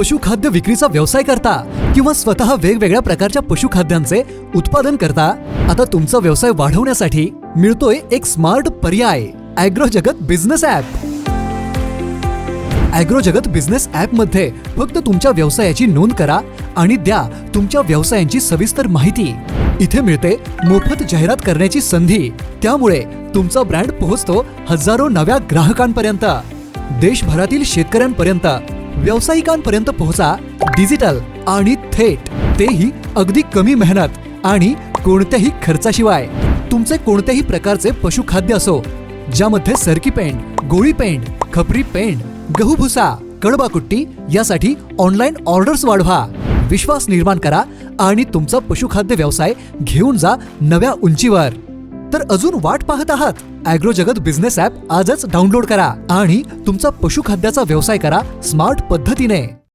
पशुखाद्य विक्रीचा व्यवसाय करता किंवा स्वतः वेगवेगळ्या प्रकारच्या पशुखाद्यांचे उत्पादन करता आता तुमचा व्यवसाय वाढवण्यासाठी मिळतोय एक स्मार्ट पर्याय agro Jagat business app. Agro Jagat business ॲपमध्ये फक्त तुमच्या व्यवसायाची नोंद करा आणि द्या तुमच्या व्यवसायांची सविस्तर माहिती. इथे मिळते मोफत जाहिरात करण्याची संधी. त्यामुळे तुमचा ब्रँड पोहोचतो हजारो नव्या ग्राहकांपर्यंत. देशभरातील शेतकऱ्यांपर्यंत. व्यावसायिकांपर्यंत पोहोचा डिजिटल आणि थेट. तेही अगदी कमी मेहनत आणि कोणत्याही खर्चाशिवाय. तुमचे कोणत्याही प्रकारचे पशुखाद्य असो ज्यामध्ये सरकी पेंड गोळी पेंड खपरी पेंड गहू भुसा कडबाकुट्टी यासाठी ऑनलाईन ऑर्डर्स वाढवा. विश्वास निर्माण करा आणि तुमचा पशुखाद्य व्यवसाय घेऊन जा नव्या उंचीवर. तर अजून वाट पाहत आहात. अॅग्रो जगत बिझनेस ऍप आजच डाउनलोड करा आणि तुमचा पशुखाद्याचा व्यवसाय करा स्मार्ट पद्धतीने.